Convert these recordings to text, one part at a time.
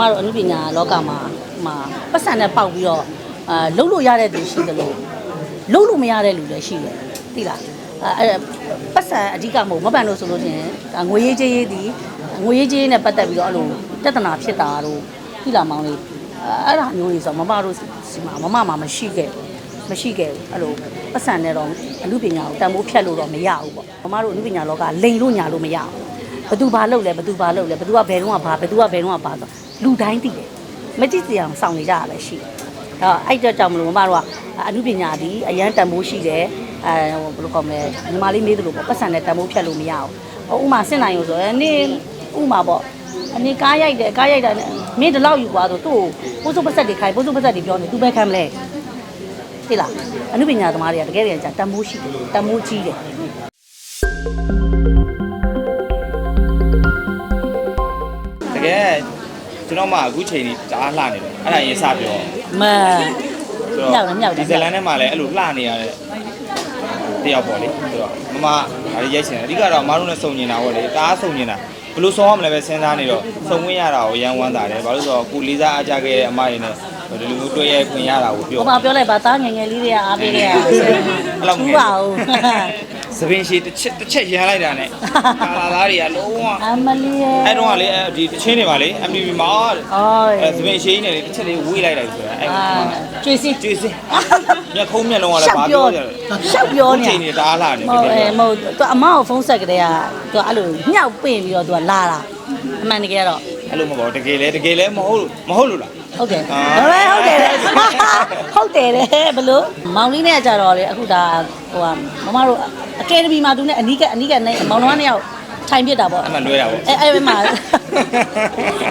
မတို့အမှုပညာလောကမှာမှာပတ်စံနဲ့ပေါက်ပြီးတော့အာလှုပ်လို့ရတဲ့သူရှိတယ်လို့လှုပ်လို့မရတဲ့လူလည်းရှိတယ်သိလားအဲအဲ့ပတ်စံအဓိကမဟုတ်မပန်လို့ဆိုလို့ရှိရင်ဒါငွေရေးကြေးရေးဒီငွေရေးကြေးရေးနဲ့ပတ်သက်ပြီးတော့အဲ့လိုပြဿနာဖြစ်တာတို့သိလားမောင်လေးအဲအဲ့ဒါမျိုးတွေဆိုမမတို့စီမှာမမမှာမရှိခဲ့မရှိခဲ့ဘူးအဲ့လိုပတ်စံနဲ့တော့အမှုပညာကိုတန်ဖိုးဖြတ်လို့တော့မရဘူးပေါ့မမတို့အမှုပညာလောကလိန်လို့ညာလို့မရဘူးဘသူဘာလုပ်လဲဘသူဘာလုပ်လဲဘသူကဘယ်တော့မှဘာဘသူကဘယ်တော့မှဘာဆို လူတိုင်းသိတယ်မကြည့်စရာအောင်စောင့်နေကြရပဲရှိတယ်ဒါအဲ့အတွက်ကြောင့်မလို့မမတို့ကအမှုပညာဒီအရန်တန်ဖိုးရှိတယ်အဲဟိုဘယ်လိုကောမလဲညီမလေးမေးသလိုပေါ့ပတ်စံနဲ့တန်ဖိုးဖြတ်လို့မရဘူးဟိုဥမာစစ်နိုင်ရောဆိုရင်နေဥမာပေါ့အနေကားရိုက်တယ်ကားရိုက်တာနဲ့မင်းဒီလောက်ယူသွားဆိုသူ့ကိုပိုးစုပ်ပတ်ဆက်တွေခိုင်းပိုးစုပ်ပတ်ဆက်တွေပြောနေသူပဲခံမလဲသိလားအမှုပညာသမားတွေကတကယ်တကယ်ကြာတန်ဖိုးရှိတယ်တန်ဖိုးကြီးတယ်တကယ် ကျွန်တော်မှအခုချိန်ကြီးကြားလှနေတယ်အဲ့ဒါရင်စပြောမမြောက်တယ်မြောက်တယ်ဒီဇလန်ထဲမှာလည်းအဲ့လိုလှနေရတဲ့တယောက်ပေါ့လေဆိုတော့မမဒါလေးရိုက်ချင်တယ်အဓိကတော့မအားလုံးနဲ့စုံနေတာပေါ့လေတအားစုံနေတာဘယ်လိုဆောင်ရမလဲပဲစဉ်းစားနေတော့စုံဝင်ရတာကိုရန်ဝမ်းသာတယ်ဘာလို့လဲဆိုတော့ကိုလေးစားအားကြခဲ့တဲ့အမတွေနဲ့ဒီလိုမျိုးတွေ့ရခွင့်ရတာကိုပြောဟိုမှာပြောလိုက်ပါသားငယ်ငယ်လေးတွေကအားပေးခဲ့ရအဲ့လောက်ငယ်ထူပါဦး သပင်ရှိတစ်ချက်တစ်ချက်ရမ်းလိုက်တာနဲ့ကာလာသားတွေကလုံးဝအမလီရဲ့အဲ့တော့ကလေဒီတချင်းတွေပါလေ MTV မှာတဲ့အော်အဲသပင်ရှိနေလေတစ်ချက်လေးဝေးလိုက်လိုက်ဆိုတာအဲ့အာကျွေးစီကျွေးစင်းမျက်ခုံးမျက်လုံးကလည်းရှောက်ဘာပြောပြောကြလဲရှောက်ပြောနေချိန်နေတအားလာနေမဟုတ်အဲမဟုတ်သူအမကိုဖုန်းဆက်ကလေးကသူအဲ့လိုညှောက်ပင့်ပြီးတော့သူကလာတာအမှန်တကယ်တော့အဲ့လိုမဟုတ်တကယ်လဲတကယ်လဲမဟုတ်လို့မဟုတ်လို့လားဟုတ်တယ်အာဘယ်ဟုတ်တယ်လေ ဟုတ်တယ်လေဘလို့မောင်လေးနဲ့ကြတော့လေအခုဒါဟိုကမမတို့အကယ်ဒမီမှာသူနဲ့အနီးကအနီးကနဲ့မောင်နှမနှစ်ယောက်ထိုင်ပြစ်တာပေါ့အဲ့မှလွဲတာပေါ့အဲအဲ့မှာ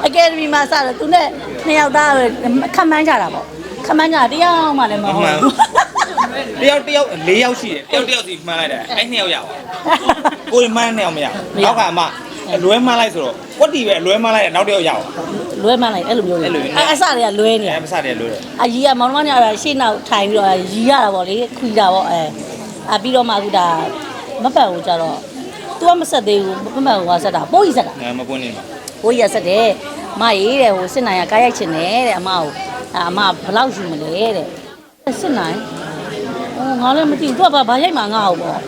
အကယ်ဒမီမှာစတော့သူနဲ့နှစ်ယောက်သားခက်မှန်းကြတာပေါ့ခက်မှန်းကြတာတရားမှလည်းမအဟုတ်မှန်ဘူးတယောက်တယောက်၄ယောက်ရှိတယ်တယောက်တယောက်စီမှန်းလိုက်တယ်အဲ့နှစ်ယောက်ရအောင်ကိုယ်မှန်းနှစ်ယောက်မရဘူးနောက်က အမလွဲမှန်းလိုက်ဆိုတော့ကွက်တီပဲလွဲမှန်းလိုက်တယ်နောက်တယောက်ရအောင် လွဲမှန်းလိုက်အဲ့လိုမျိုးလေအဲ့လိုအဲ့အစတွေကလွဲနေအဲမစတယ်လွဲတယ်အကြီးကမောင်နှမနဲ့အဲ့ဒါရှေ့နောက်ထိုင်ပြီးတော့ရီရတာပေါ့လေခွီတာပေါ့အဲအပြီးတော့မှအခုဒါမပတ်ဘူးကြတော့ तू ကမဆက်သေးဘူးမပတ်ဘူးကဆက်တာပိုးကြီးဆက်တာ အဲမပွင့်နေမှာကိုကြီးရဆက်တယ်မရေးတဲ့ဟိုစစ်နိုင်ကကားရိုက်ချင်တယ်တဲ့အမကိုအအမဘယ်လောက်ယူမလဲတဲ့စစ်နိုင်ဟိုငါလည်းမသိဘူးသူကဘာဘာရိုက်မှာငါ့ကိုပေါ့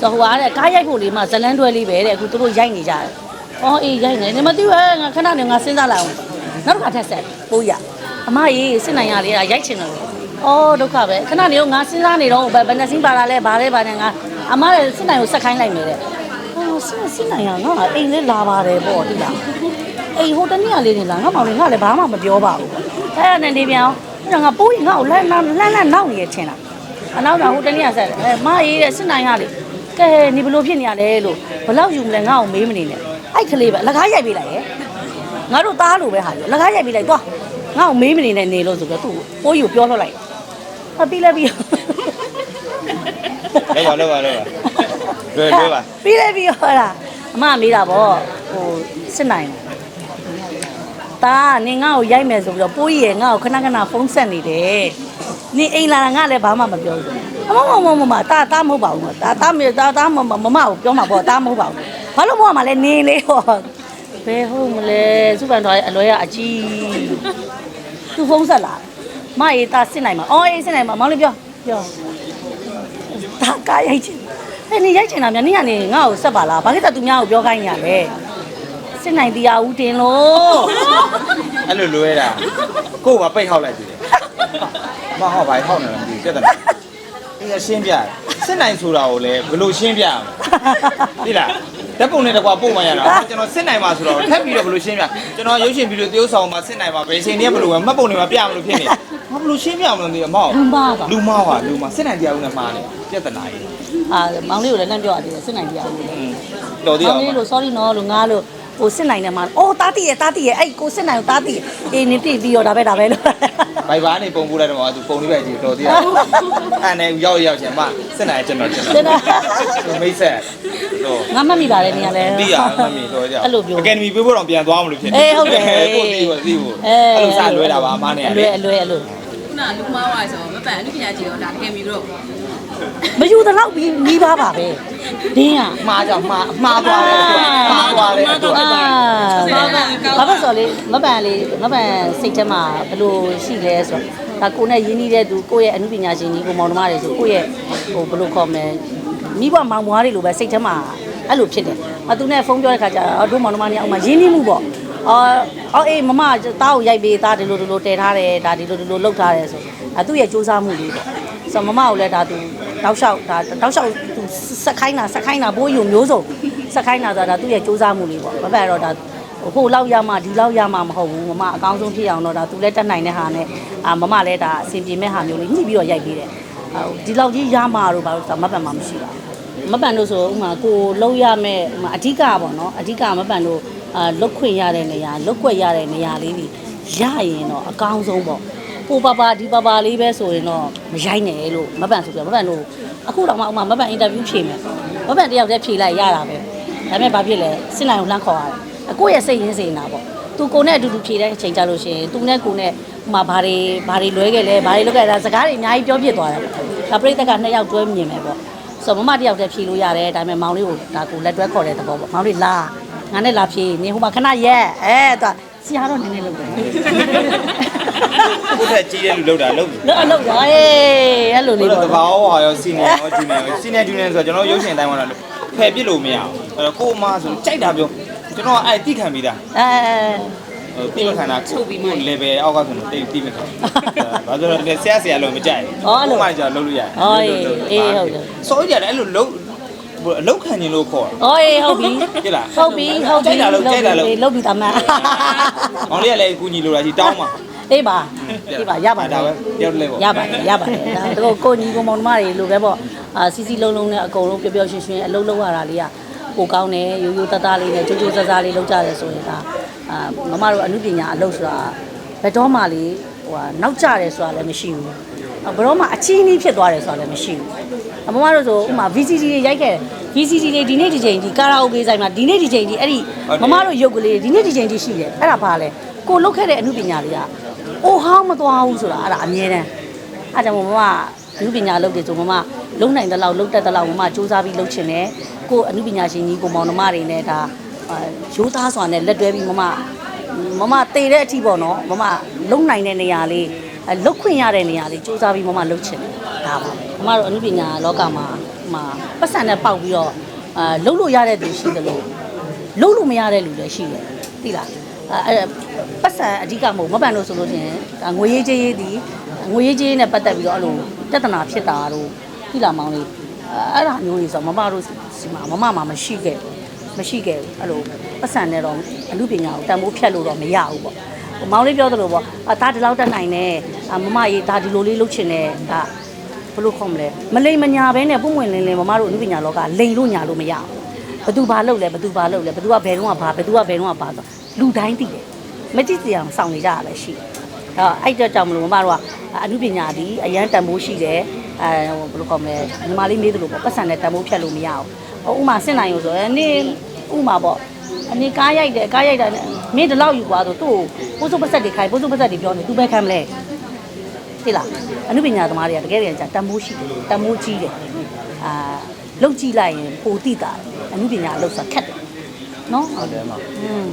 ဆိုဟိုအားတဲ့ကားရိုက်ဖို့လေးမှဇလန်းတွဲလေးပဲတဲ့အခုသူတို့ရိုက်နေကြတယ် အော်အေးရိုက်နေတယ်မသိဘူးဟဲ့ငါခဏနေငါစဉ်းစားလိုက်အောင်နောက်တစ်ခါထက်ဆက်ပိုးရအမရေးစစ်နိုင်ရလေးကရိုက်ချင်တယ်အော်ဒုက္ခပဲခဏနေတော့ငါစဉ်းစားနေတော့ဘယ်ဘယ်နှစင်းပါလာလဲဘာလဲဘာလဲငါအမလည်းစစ်နိုင်ကိုဆက်ခိုင်းလိုက်မယ်တဲ့ဟိုစစ်စစ်နိုင်ရငါအိမ်လေးလာပါတယ်ပေါ့ဒီလားအေးဟိုတနေ့ကလေးနေလားငါမောင်လေးငါလည်းဘာမှမပြောပါဘူးအဲ့ဒါနဲ့နေပြန်အောင်အဲ့ဒါငါပိုးရင်ငါ့ကိုလှမ်းလှမ်းလှမ်းလှမ်းနောက်နေရချင်းလားအနောက်ကဟိုတနေ့ကဆက်အဲမအေးတဲ့စစ်နိုင်ရလေကဲနေဘလို့ဖြစ်နေရလဲလို့ဘလောက်ယူမလဲငါ့ကိုမေးမနေနဲ့ အဲ့ကလေးပဲလက်ကားရိုက်ပေးလိုက်ရဲ့ငါတို့သားလိုပဲဟာလေလက်ကားရိုက်ပေးလိုက်သွားငါ့ကိုမေးမနေနဲ့နေလို့ဆိုပြီးသူ့ပိုးယူပြောလှုပ်လိုက်အပြီးလဲပြီးလောက်ပါလောက်ပါလောက်ပါလွဲလွဲပါပြီးလဲပြီးဟောလားအမမေးတာဗောဟိုစစ်နိုင်တာနင်ငါ့ကိုရိုက်မယ်ဆိုပြီးတော့ပိုးကြီးရဲ့ငါ့ကိုခဏခဏဖုန်းဆက်နေတယ်နင်အိမ်လာတာငါလည်းဘာမှမပြောဘူးအမမမမမတာတာမဟုတ်ပါဘူးတာတာမေတာတာမမမမကိုပြောမှာပေါ့တာမဟုတ်ပါဘူး ဘာလို့မဟုတ်မှာလဲနင်လေးဟောဘယ်ဟုတ်မလဲစုပန်တော်ရဲ့အလွဲကအကြီးသူဖုန်းဆက်လာမအေးတာစစ်နိုင်မှာအော်အေးစစ်နိုင်မှာမောင်လေးပြောပြောဒါကားရိုက်ချင်အဲ့နေရိုက်ချင်တာများနေရနေငါ့ကိုဆက်ပါလားဘာလို့တသူများကိုပြောခိုင်းနေရလဲစစ်နိုင်တရားဦးတင်လို့အဲ့လိုလွဲတာကို့ကပိတ်ဟောက်လိုက်ပြီမဟောက်ပါဟောက်နေတယ်ဒီပြဿနာအေးရှင်းပြစစ်နိုင်ဆိုတာကိုလည်းဘယ်လိုရှင်းပြရမလဲသိလား ဓာတ်ပုံနဲ့တကွာပို့မှရတာကျွန်တော်စစ်နိုင်ပါဆိုတော့ထပ်ပြီးတော့ဘယ်လိုရှင်းပြကျွန်တော်ရုပ်ရှင်ဗီဒီယိုသရုပ်ဆောင်မှာစစ်နိုင်ပါဘယ်ချိန်တည်းဘယ်လိုပဲမှတ်ပုံတွေမှာပြမလို့ဖြစ်နေဘာဘယ်လိုရှင်းပြမလို့ဒီအမောက်လူမပါလူမောက်ပါလူမောက်စစ်နိုင်တရားဦးနဲ့မှားနေပြဿနာကြီးအာမောင်လေးကိုလည်းလမ်းပြောရတယ်စစ်နိုင်တရားဦးอืมတော်သေးမောအောင်င်လေးလို့ sorry နော်လို့ငါလို့ ဟိုစစ်နိုင်တယ်မှာအော်တားတည်ရဲ့တားတည်ရဲ့အဲ့ကိုစစ်နိုင်ကိုတားတည်အေးနေတိပြီးတော့ဒါပဲဒါပဲလို့ဘိုင်ဘာနေပုံပို့လိုက်တော့သူပုံလေးပဲကြည့်တော်သေးအောင်အဲ့နဲ့ရောက်ရောက်ချင်မစစ်နိုင်ကျွန်တော်ကျွန်ကျွန်တော်တော်မိတ်ဆက်တော့ငါမှတ်မိပါတယ်နေရာလဲသိရမှမီတော့ကြောက်အဲ့လိုပြောအကယ်ဒမီပြေးဖို့တော့ပြန်သွားမလို့ဖြစ်အေးဟုတ်တယ်ကိုသိဖို့သိဖို့အေးအဲ့လိုစလွဲတာပါအမနဲ့အလွဲအလွဲအလွဲခုနလူမားဝါဆိုမပန်အနုပညာကြီးတော့ဒါတကယ်မြည်ပြီးတော့မယူတော့လောက်ပြီးနီးပါပါပဲဒင်းอ่ะမှားကြောင့်မှားမှားသွားတယ်မှားသွားတယ် အတွက်အာဘာလို့ဆိုလေမပန်လေးမပန်စိတ်ထဲမှာဘယ်လိုရှိလဲဆိုတော့ဒါကိုနဲ့ရင်းနှီးတဲ့သူကိုယ့်ရဲ့အမှုပညာရှင်ကြီးကိုမောင်နှမတွေဆိုကိုယ့်ရဲ့ဟိုဘယ်လိုခေါ်မလဲမိဘမောင်မွားတွေလိုပဲစိတ်ထဲမှာအဲ့လိုဖြစ်တယ်အသူနဲ့ဖုန်းပြောတဲ့ခါကျတော့တို့မောင်နှမတွေအောက်မှာရင်းနှီးမှုပေါ့အော်အော်အေးမမတားကိုရိုက်ပေးတာဒီလိုဒီလိုတည်ထားတယ်ဒါဒီလိုဒီလိုလုပ်ထားတယ်ဆိုအဲသူ့ရဲ့စူးစမ်းမှုလေးပေါ့ဆိုတော့မမကိုလည်းဒါသူတောက်လျှောက်ဒါတောက်လျှောက်သူဆက်ခိုင်းတာဆက်ခိုင်းတာဘိုးယုံမျိုးစုံဆက်ခိုင်းတာဆိုတာဒါသူ့ရဲ့စူးစမ်းမှုလေးပေါ့မပန်တော့ဒါ ဟိုလောက်ရမှဒီလောက်ရမှမဟုတ်ဘူးမမအကောင်းဆုံးဖြစ်အောင်တော့ဒါသူလည်းတက်နိုင်တဲ့ဟာနဲ့အာမမလည်းဒါအဆင်ပြေမဲ့ဟာမျိုးလေးညှိပြီးတော့ရိုက်ပေးတယ်ဟိုဒီလောက်ကြီးရမှတော့ဘာလို့ဆိုမပန်မှမရှိပါဘူးမပန်တို့ဆိုဥမာကိုလောက်ရမဲ့ဥမာအဓိကပေါ့နော်အဓိကမပန်တို့အာလုတ်ခွင့်ရတဲ့နေရာလုတ်ွက်ရတဲ့နေရာလေးကြီးရရင်တော့အကောင်းဆုံးပေါ့ပိုပါပါဒီပါပါလေးပဲဆိုရင်တော့မရိုက်နဲ့လို့မပန်ဆိုပြမပန်တို့အခုတော့မှဥမာမပန်အင်တာဗျူးဖြေမယ်မပန်တယောက်တည်းဖြေလိုက်ရတာပဲဒါပေမဲ့ဘာဖြစ်လဲစစ်နိုင်ကိုလှမ်းခေါ်ရတယ် အကိုယ့်ရဲ့စိတ်ရင်းစေနာပေါ့သူကိုနဲ့အတူတူဖြေတဲ့အချိန်ကြလို့ရှိရင်သူနဲ့ကိုနဲ့ဟိုမှာဘာတွေဘာတွေလွဲခဲ့လဲဘာတွေလုပ်ခဲ့လဲစကားတွေအများကြီးပြောပြသွားတယ်ပေါ့ဒါပြိတ္တကနှစ်ယောက်တွဲမြင်မယ်ပေါ့ဆိုတော့မမတစ်ယောက်တည်းဖြေလို့ရတယ်ဒါပေမဲ့မောင်လေးကိုဒါကိုလက်တွဲခေါ်တဲ့သဘောပေါ့မောင်လေးလာငါနဲ့လာဖြေနေဟိုမှာခဏရက်အဲသူဆရာတော့နည်းနည်းလုပ်တယ်ကိုယ့်ထက်ကြီးတဲ့လူလောက်တာလောက်ပြီလောအလုပ်ရောအေးအဲ့လိုဘယ်လေးလိုပေါ့တဘာဝဟာရောစီနီရောဂျူနီယာရောစီနီယာဂျူနီယာဆိုတော့ကျွန်တော်ရုပ်ရှင်တိုင်းမှာတော့ဖယ်ပြစ်လို့မရအောင်အဲ့တော့ကိုအမဆိုကြိုက်တာပြော ကျွန်တော်အဲ့တိခံပြီးသားအဲ ဟိုတိမခံတာချုပ်ပြီးမှ level အောက်ကဆိုတော့တိတိမခံဘာလို့လဲဆရာဆရာလို့မကြိုက်ဘူးမှကြာလုံးလို့ရတယ်စောကြတယ်အဲ့လိုလုံးအလောက်ခံနေလို့ခေါ်အော်အေးဟုတ်ပြီကြည့်လားဟုတ်ပြီဟုတ်ပြီကြိုက်တာလို့ကြိုက်တာလို့လုပ်ပြီးသားမမောင်လေးကလည်းအကူညီလိုတာကြီးတောင်းပါအေးပါအေးပါရပါတယ်ဒါပဲတယောက်လေးပေါ့ရပါတယ်ရပါတယ်ဒါတော့ကိုညီကိုမောင်နှမတွေလိုပဲပေါ့အာစီစီလုံးလုံးနဲ့အကုန်လုံးပျော်ပျော်ရွှင်ရွှင်အလုံးလုံးရတာလေးက ကိုကောင်းတယ်ရိုးရိုးသားသားလေးနဲ့ကြိုးကြိုးစားစားလေးလုပ်ကြတယ်ဆိုရင်ဒါအာမမတို့အမှုပညာအလုပ်ဆိုတာဘယ်တော့မှလေဟိုဟာနောက်ကျတယ်ဆိုတာလည်းမရှိဘူးဘယ်တော့မှအချင်းကြီးဖြစ်သွားတယ်ဆိုတာလည်းမရှိဘူးအမမတို့ဆိုဥမာ VCD တွေရိုက်ခဲ့တယ် VCD တွေဒီနေ့ဒီချိန်ဒီကာရာအိုကေဆိုင်မှာဒီနေ့ဒီချိန်ဒီအဲ့ဒီမမတို့ရုပ်ကလေးဒီနေ့ဒီချိန်ဒီရှိတယ်အဲ့ဒါဘာလဲကိုလုတ်ခဲ့တဲ့အမှုပညာတွေကအိုဟောင်းမသွားဘူးဆိုတာအဲ့ဒါအမြဲတမ်းအားကြောင့်မမအနုပညာလုပ်တယ်ဆိုမမလုံနိုင်တဲ့လောက်လုံတတ်တဲ့လောက်မမစူးစမ်းပြီးလုပ်ချင်တယ် ကိုအနုပညာရှင်ကြီးကိုမောင်နှမတွေနဲ့ဒါရိုးသားစွာနဲ့လက်တွဲပြီးမမမမတည်တဲ့အထိပေါ့နော်မမလုံနိုင်တဲ့နေရာလေးလုတ်ခွင့်ရတဲ့နေရာလေးစူးစမ်းပြီးမမလုပ်ချင်တယ်ဒါပါပဲမမတို့အနုပညာလောကမှာမှာပတ်စံနဲ့ပေါက်ပြီးတော့အာလုံလို့ရတဲ့သူရှိတယ်လို့လုံလို့မရတဲ့လူလည်းရှိတယ်သိလားအဲအဲ့ပတ်စံအဓိကမဟုတ်မပန်လို့ဆိုလို့ချင်းဒါငွေရေးကြေးရေးဒီငွေရေးကြေးနဲ့ပတ်သက်ပြီးတော့အဲ့လိုပြဿနာဖြစ်တာတို့ပြည်လာမောင်းလေးအဲ့ဒါမျိုးတွေဆိုမမတို့ စီမှာမမမှာမရှိခဲ့မရှိခဲ့ဘူးအဲ့လိုပတ်စံနဲ့တော့အမှုပညာကိုတန်ဖိုးဖြတ်လို့တော့မရဘူးပေါ့မောင်လေးပြောသလိုပေါ့အသားဒီလောက်တက်နိုင်တယ်မမရေးဒါဒီလိုလေးလုပ်ချင်တယ်ဒါဘလို့ခေါ်မလဲမလိမ်မညာပဲနဲ့ပုံဝင်လင်းလင်းမမတို့အမှုပညာလောကလိမ်လို့ညာလို့မရဘူးဘသူဘာလုပ်လဲဘသူဘာလုပ်လဲဘသူကဘယ်တော့မှဘာဘသူကဘယ်တော့မှဘာဆိုလူတိုင်းသိတယ်မကြည့်ကြအောင်စောင့်နေကြရလဲရှိတယ်အဲ့တော့အဲ့အတွက်ကြောင့်မလို့မမတို့ကအမှုပညာဒီအရန်တန်ဖိုးရှိတယ်အဲဟိုဘယ်လိုခေါ်မလဲညီမလေးမေးသလိုပေါ့ပတ်စံနဲ့တန်ဖိုးဖြတ်လို့မရဘူးဟို ဥမာစစ်နိုင်လို့ဆိုရင်နေဥမာပေါ့အနေကားရိုက်တယ်ကားရိုက်တာနဲ့မင်းဒီလောက်ယူသွားဆိုသူ့ကိုပိုးစုပတ်ဆက်တွေခိုင်းပိုးစုပတ်ဆက်တွေပြောနေသူပဲခံမလဲသိလားအမှုပညာသမားတွေကတကယ်တကယ်ကြာတန်ဖိုးရှိတယ်တန်ဖိုးကြီးတယ်အာလောက်ကြည့်လိုက်ရင်ပိုတိတာတယ်အမှုပညာအလုပ်ဆိုတာခက်တယ်နော်ဟုတ်တယ်မှာอืม